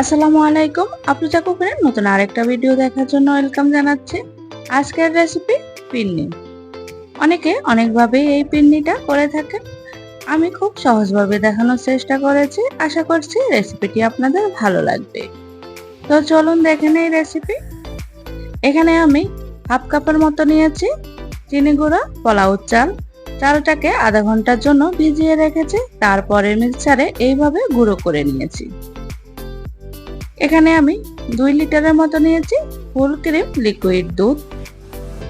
আসসালামু আলাইকুম আপুজা কুকুরের নতুন আরেকটা ভিডিও দেখার জন্য ওয়েলকাম জানাচ্ছি। আজকের রেসিপি পিন্নি। অনেকে অনেকভাবেই এই পিন্নিটা করে থাকেন। আমি খুব সহজভাবে দেখানোর চেষ্টা করেছি। আশা করছি রেসিপিটি আপনাদের ভালো লাগবে। তো চলুন দেখে নেই রেসিপি এখানে আমি হাফ কাপের মতো নিয়েছি। চিনি গুঁড়া পোলাও চাল। চালটাকে আধা ঘণ্টার জন্য ভিজিয়ে রেখেছি। তারপরে মিক্সারে এইভাবে গুঁড়ো করে নিয়েছি। এখানে আমি দুই লিটারের মতো নিয়েছি ফুল ক্রিম লিকুইড দুধ।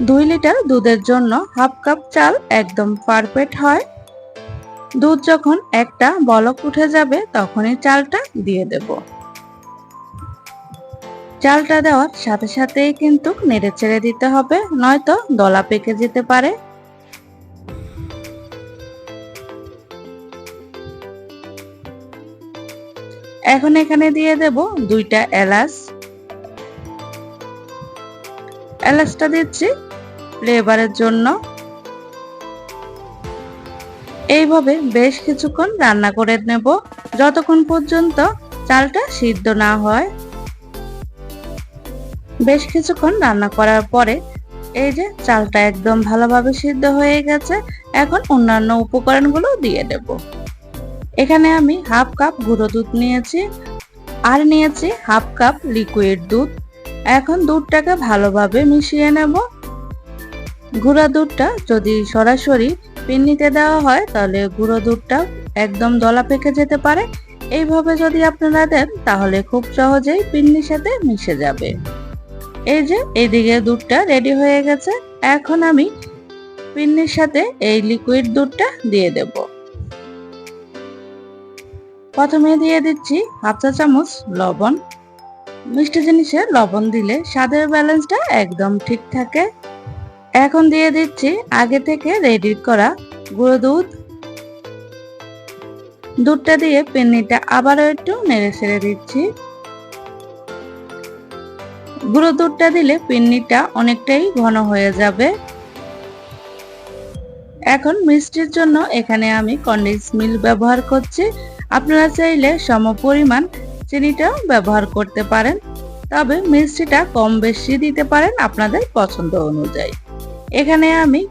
দুই লিটার দুধের জন্য হাফ কাপ চাল একদম পারফেক্ট হয়। দুধ যখন একটা বলক উঠে যাবে তখনই চালটা দিয়ে দেব। চালটা দেওয়ার সাথে সাথেই কিন্তু নেড়ে ছেড়ে দিতে হবে, নয়তো দলা পেকে যেতে পারে। এখন এখানে দিয়ে দেব দুইটা এলাচ। এলাচটা দিচ্ছি ফ্লেভারের জন্য। এইভাবে বেশ কিছুক্ষণ রান্না করে নেব। যতক্ষণ পর্যন্ত চালটা সিদ্ধ না হয়। বেশ কিছুক্ষণ রান্না করার পরে এই যে চালটা একদম ভালোভাবে সিদ্ধ হয়ে গেছে, এখন অন্যান্য উপকরণগুলো দিয়ে দেব। এখানে আমি হাফ কাপ গুঁড়ো দুধ নিয়েছি আর নিয়েছি হাফ কাপ লিকুইড দুধ। এখন দুধটাকে ভালোভাবে মিশিয়ে নেব। গুঁড়া দুধটা যদি সরাসরি পিন্নিতে দেওয়া হয়, তাহলে গুঁড়ো দুধটা একদম দলা পেকে যেতে পারে। এইভাবে যদি আপনারা দেন, তাহলে খুব সহজেই পিন্নির সাথে মিশে যাবে। এই যে এইদিকে দুধটা রেডি হয়ে গেছে। এখন আমি পিন্নির সাথে এই লিকুইড দুধটা দিয়ে দেবো। প্রথমে দিয়ে দিচ্ছি হাফ চা চামচ লবণ। মিষ্টি জিনিসে লবণ দিলে স্বাদের ব্যালেন্সটা একদম ঠিক থাকে। এখন দিয়ে দিচ্ছি আগে থেকে রেডি করা গুঁড়ো দুধ। দুধটা দিয়ে পেন্নিটা আবারও একটু নেড়ে ছেড়ে দিচ্ছি। গুঁড়ো দুধটা দিলে পিন্নিটা অনেকটাই ঘন হয়ে যাবে। এখন মিষ্টির জন্য এখানে আমি কন্ডেন্স মিল্ক ব্যবহার করছি। আপনারা চাইলে সম পরিমাণ চিনিটাও ব্যবহার করতে পারেন, তবে মিষ্টিটা কম বেশি দিতে পারেন আপনাদের পছন্দ অনুযায়ী। এখানে আমি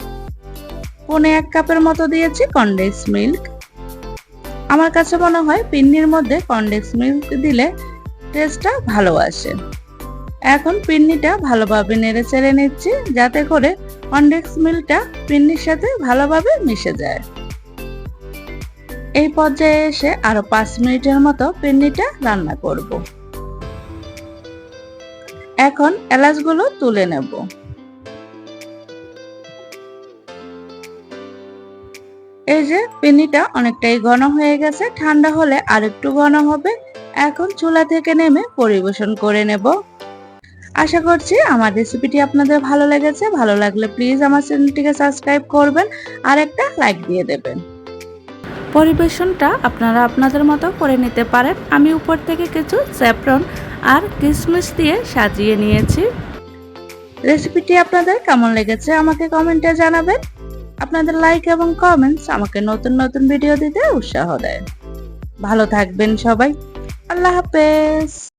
পনে এক কাপের মতো দিয়েছি কন্ডেন্স মিল্ক। আমার কাছে মনে হয় পিন্নির মধ্যে কন্ডেন্স মিল্ক দিলে টেস্টটা ভালো আসে। এখন পিন্নিটা ভালোভাবে নেড়ে চেড়ে নিচ্ছি, যাতে করে কন্ডেন্স মিল্কটা পিন্নির সাথে ভালোভাবে মিশে যায়। এই পর্যায়ে এসে আরও পাঁচ মিনিটের মতো পিন্নিটা রান্না করব। এখন এলাচগুলো তুলে নেব। এই যে পিন্নিটা অনেকটাই ঘন হয়ে গেছে, ঠান্ডা হলে আর একটু ঘন হবে। এখন চুলা থেকে নেমে পরিবেশন করে নেব। আশা করছি আমার রেসিপিটি আপনাদের ভালো লেগেছে। ভালো লাগলে প্লিজ আমার চ্যানেলটিকে সাবস্ক্রাইব করবেন আর একটা লাইক দিয়ে দেবেন। পরিবেশনটা আপনারা আপনাদের মতো করে নিতে পারেন। আমি উপর থেকে কিছু স্যাফরন আর কিশমিশ দিয়ে সাজিয়ে নিয়েছি। রেসিপিটি আপনাদের কেমন লেগেছে আমাকে কমেন্টে জানাবেন। আপনাদের লাইক এবং কমেন্টস আমাকে নতুন নতুন ভিডিও দিতে উৎসাহ দেয়। ভালো থাকবেন সবাই। আল্লাহ হাফেজ।